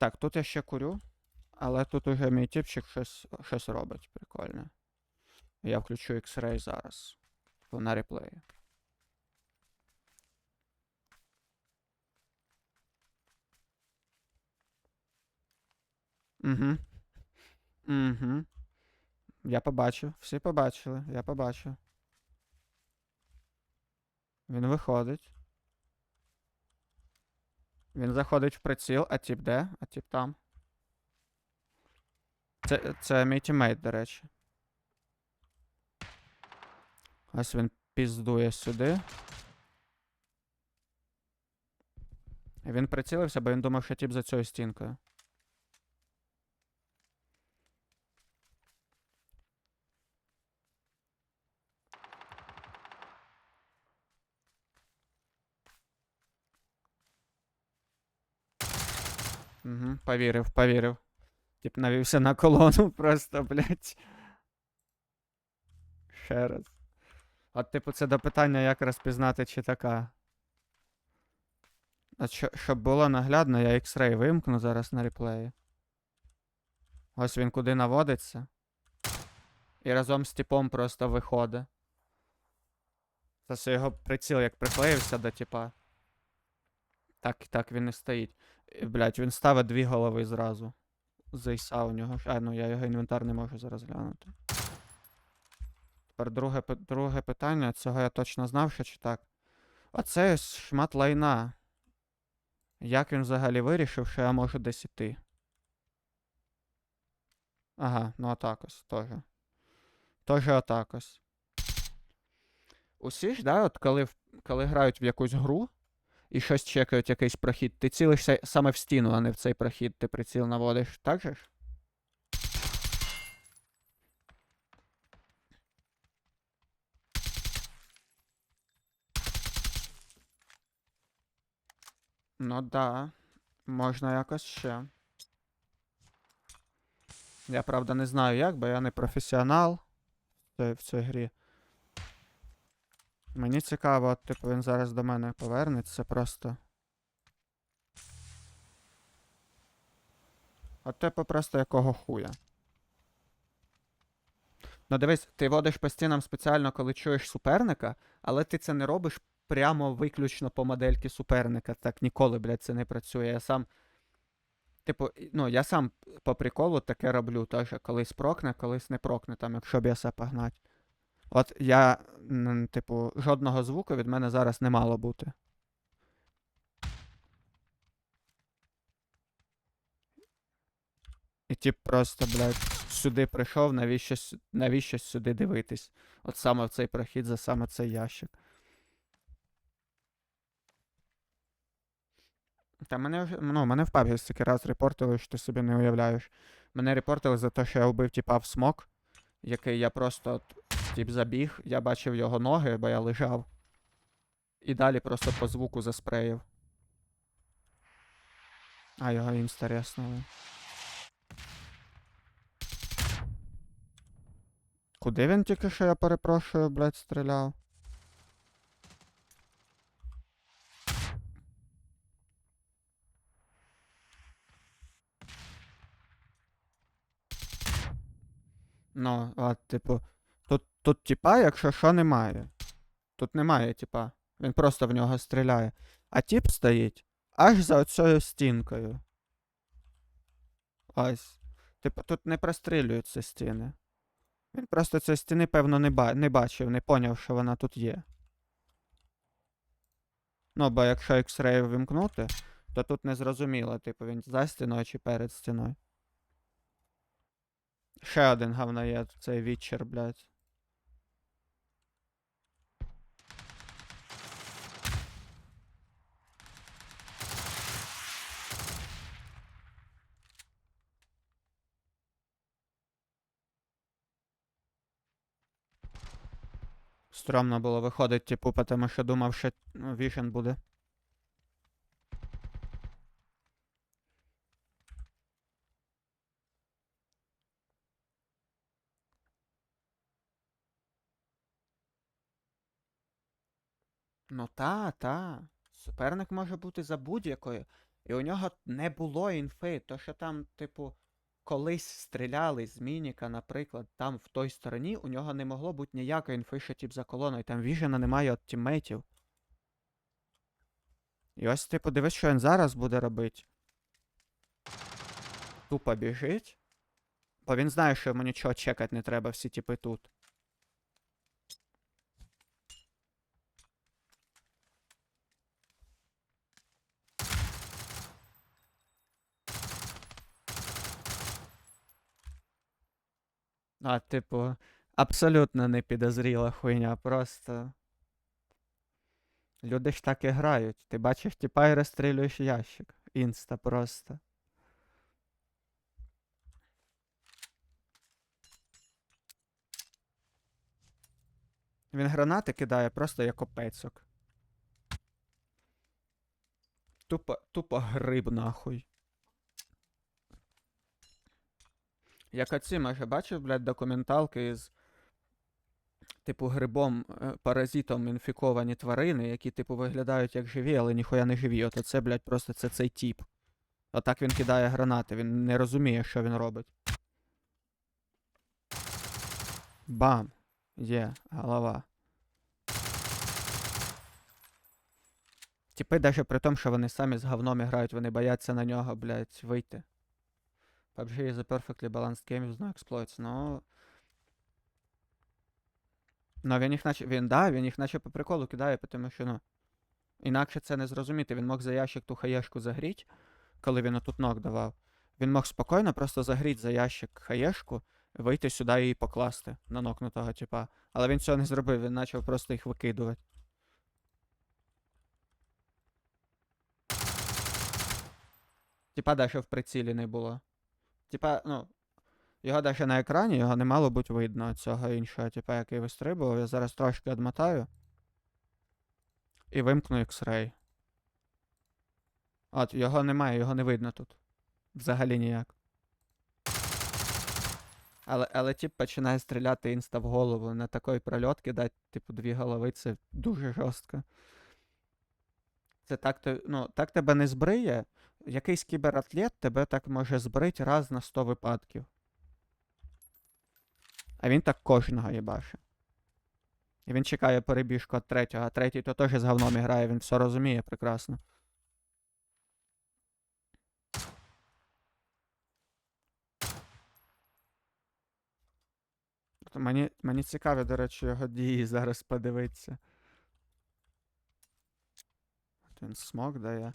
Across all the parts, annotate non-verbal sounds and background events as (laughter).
Так, тут я ще курю, але тут уже мій типчик щось, щось робить прикольне. Я включу X-Ray зараз. На реплеї. Угу. Угу. Я побачив. Всі побачили. Я побачив. Він виходить. Він заходить в приціл, а тип де? А тип там. Це, це мій тіммейт, до речі. Ось він піздує сюди. І Він прицілився, бо він думав, що тип за цією стінкою. Угу, повірив, повірив. Тип навівся на колону (laughs) просто, блядь. Ще раз. От, типу, це до питання, як розпізнати, чи така. От що, щоб було наглядно, я X-Ray вимкну зараз на реплеї. Ось він куди наводиться. І разом з типом просто виходить. Це його приціл як приклеївся до типа. Так, так він і стоїть. І, блядь, він ставить дві голови зразу. Зайса у нього. А, ну я його інвентар не можу зараз глянути. Тепер друге, друге питання. Цього я точно знав, що чи так. Ось шмат лайна. Як він взагалі вирішив, що я можу десь іти? Ага, ну отак ось, теж. Теж отак ось. Усі ж, да, от коли, коли грають в якусь гру і щось чекають якийсь прохід, ти цілишся саме в стіну, а не в цей прохід, ти приціл наводиш, так же ж? Ну да. Можна якось ще. Я правда не знаю як, бо я не професіонал в цій, грі. Мені цікаво, от, типу, він зараз до мене повернеться просто. От типу просто якого хуя. Ну дивись, ти водиш по стінам спеціально, коли чуєш суперника, але ти це не робиш прямо виключно по модельки суперника. Так ніколи, блядь, це не працює. Я сам. Типу, ну, я сам по приколу таке роблю, теж колись прокне, колись не прокне, там, якщо б'єса погнать. От я, типу, жодного звуку від мене зараз не мало бути. І тип просто, блядь, сюди прийшов, навіщо, навіщо сюди дивитись? От саме в цей прохід за саме цей ящик. Та мене ну, мене в пабі стільки раз репортили, що ти собі не уявляєш. Мене репортили за те, що я вбив типа в смок, який я просто тип забіг, я бачив його ноги, бо я лежав. І далі просто по звуку заспреїв. А його інста реснули. Куди він тільки що, я перепрошую, блядь, стріляв? Ну, от, типу, тут, тут типа, якщо що, немає. Тут немає типа. Він просто в нього стріляє. А тип стоїть аж за оцею стінкою. Ось. Типу, тут не прострілюються стіни. Він просто цієї стіни, певно, не, ба- не бачив, не поняв, що вона тут є. Ну, бо якщо X-Ray вимкнути, то тут не зрозуміло, типу, він за стіною чи перед стіною. Ще один говноєд, цей вітчер, блядь. Стромно було виходить, типу, тому що думав, що ну, вішен буде. Ну та, та. Суперник може бути за будь-якої. І у нього не було інфи, то що там, типу, колись стріляли з Мініка, наприклад, там в той стороні, у нього не могло бути ніякої інфи, що за колоною. Там віжена немає от тіммейтів. І ось, типу, дивись, що він зараз буде робити. Тупо біжить. Бо він знає, що йому нічого чекати не треба, всі типи тут. А, типу, абсолютно не підозріла хуйня, просто. Люди ж так і грають. Ти бачиш типа і розстрілюєш ящик. Інста просто. Він гранати кидає просто як опецьок. Тупо, тупо гриб нахуй. Як оці, може, бачив, блядь, документалки із, типу, грибом, е, паразитом інфіковані тварини, які, типу, виглядають як живі, але ніхуя не живі. От це, блядь, просто це цей тіп. Отак він кидає гранати, він не розуміє, що він робить. Бам! Є, голова. Типи, даже при тому, що вони самі з говном грають, вони бояться на нього, блядь, вийти. PUBG is a perfectly balanced game with no exploits, ну... Ну, він їх наче. Він, да, він їх наче по приколу кидає, тому що, ну. Інакше це не зрозуміти. Він мог за ящик ту хаєшку загріть, коли він отут ног давав. Він мог спокійно просто загріть за ящик хаєшку, вийти сюди і покласти на нокнутого типа. Але він цього не зробив, він почав просто їх викидувати. Типа даже в прицілі не було. Типа, ну. Його даже на екрані, його не мало бути видно цього іншого, типа, який вистрибував. Я зараз трошки відмотаю. І вимкну X-Ray. От, його немає, його не видно тут. Взагалі ніяк. Але, але тип починає стріляти інста в голову. На такий прольот кидати, типу, дві голови, це дуже жорстко. Це так, ну, так тебе не збриє. Якийсь кібератлет тебе так може збрити раз на 100 випадків. А він так кожного їбаше. І він чекає перебіжку від третього, а третій то теж з говном грає, він все розуміє прекрасно. Мені, мені цікаво, до речі, його дії зараз подивитися. Він смок дає.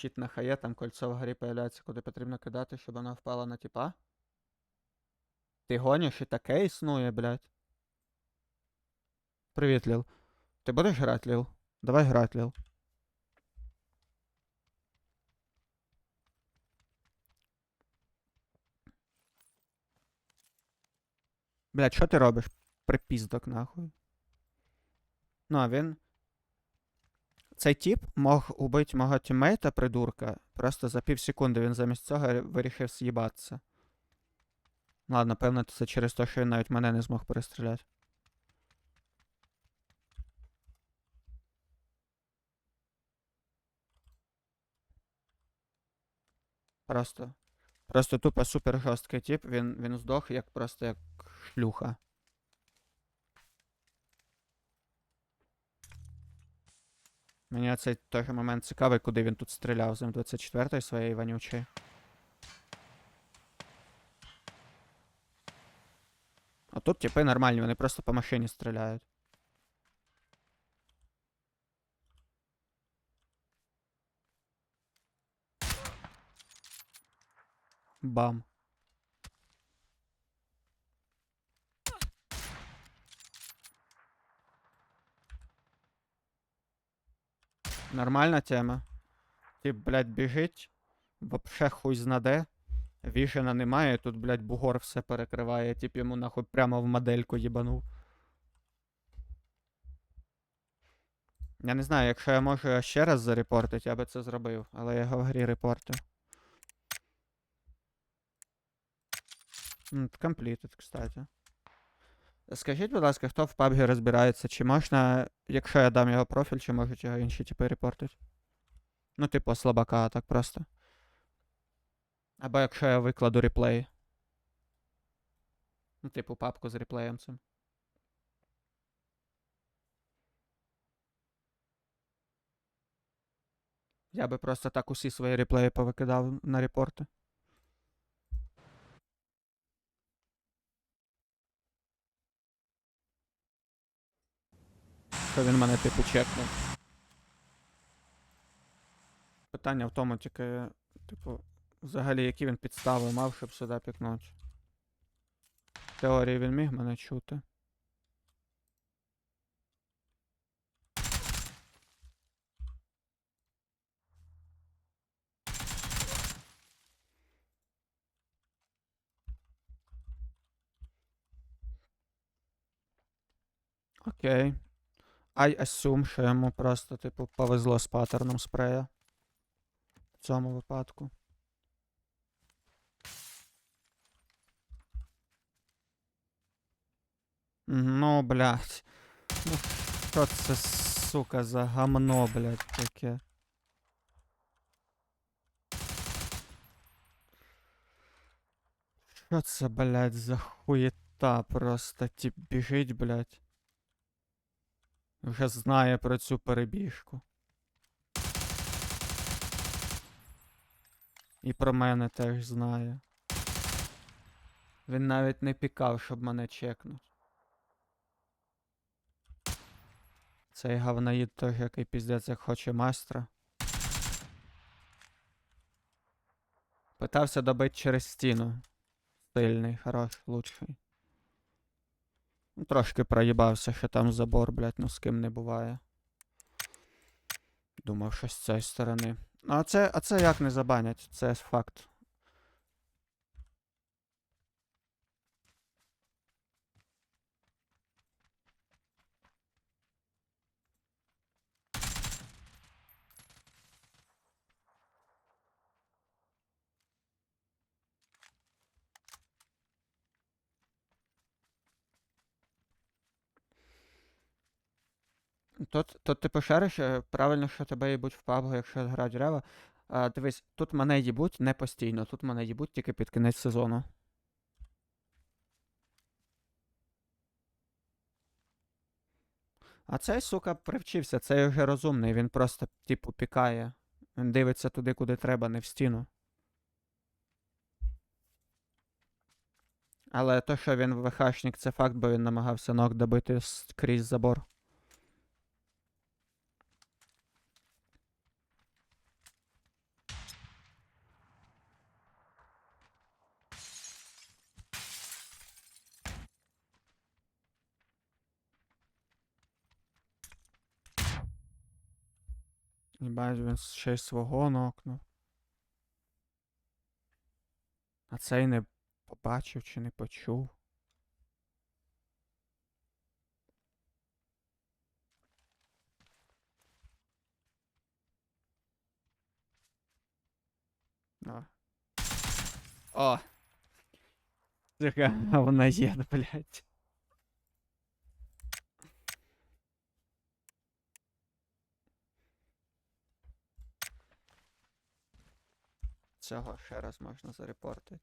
Чіт на хає, там кольцо вгорі появляється, куди потрібно кидати, щоб вона впала на тіпа. Ти гониш і таке існує, блядь. Привіт, Ліл. Ти будеш грати, Ліл? Давай грати, Ліл. Блядь, що ти робиш? Припіздок, нахуй. Ну, а він. Цей тіп мог убити мого тіммейта, придурка. Просто за пів секунди він замість цього вирішив з'їбатися. Ладно, певно, це через те, що він навіть мене не змог перестріляти. Просто. Просто тупо супер жорсткий тип, він, він здох як просто як шлюха. Мені цей той момент цікавий, куди він тут стріляв з М24 своєї вонючої. А тут типи нормальні, вони просто по машині стріляють. Бам. Нормальна тема. Тип, блядь, біжить, вообще хуй знаде. Вішена немає, тут, блядь, бугор все перекриває, тип йому нахуй прямо в модельку їбанув. Я не знаю, якщо я можу ще раз зарепортити, я би це зробив, але я його в грі репортив. Completed, кстати. Скажіть, будь ласка, хто в PUBG розбирається, чи можна, якщо я дам його профіль, чи можуть його інші типи репортити? Ну, типу, слабака, так просто. Або якщо я викладу реплей. Ну, типу, папку з реплеєм цим. Я би просто так усі свої реплеї повикидав на репорти. Що він мене типу чекнув. Питання в тому тільки, типу, взагалі, які він підстави мав, щоб сюди пікнути. В теорії він міг мене чути. Окей. I assume, що йому просто, типу, повезло з паттерном спрея. В цьому випадку. Ну, блядь. Ну, що це, сука, за гамно, блядь, таке? Що це, блядь, за хуєта просто тип біжить, блядь. Вже знає про цю перебіжку. І про мене теж знає. Він навіть не пікав, щоб мене чекнуть. Цей говноїд теж який піздець як хоче майстра. Питався добити через стіну. Сильний, хороший, лучший. Ну, Трошки проїбався, що там забор, блядь, ну з ким не буває. Думав, що з цієї сторони. Ну, а це, а це як не забанять, це факт. Тут, тут типу шариш, е, правильно, що тебе їбуть в пабгу, якщо грають рева. А, дивись, тут мене їбуть не постійно, тут мене їбуть тільки під кінець сезону. А цей, сука, привчився, цей вже розумний, він просто, типу, пікає. Він дивиться туди, куди треба, не в стіну. Але то, що він ВХшник, це факт, бо він намагався ног добити скрізь забор. Єбать, він ще й свого нокнув. А цей не побачив чи не почув. О. О! Яка (laughs) вона є, блядь. Цього ще раз можна зарепортити.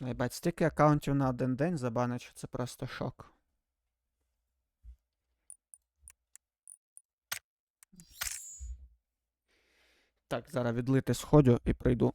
Найбать, стільки аккаунтів на один день забанить, що це просто шок. Так, зараз відлити сходю і прийду.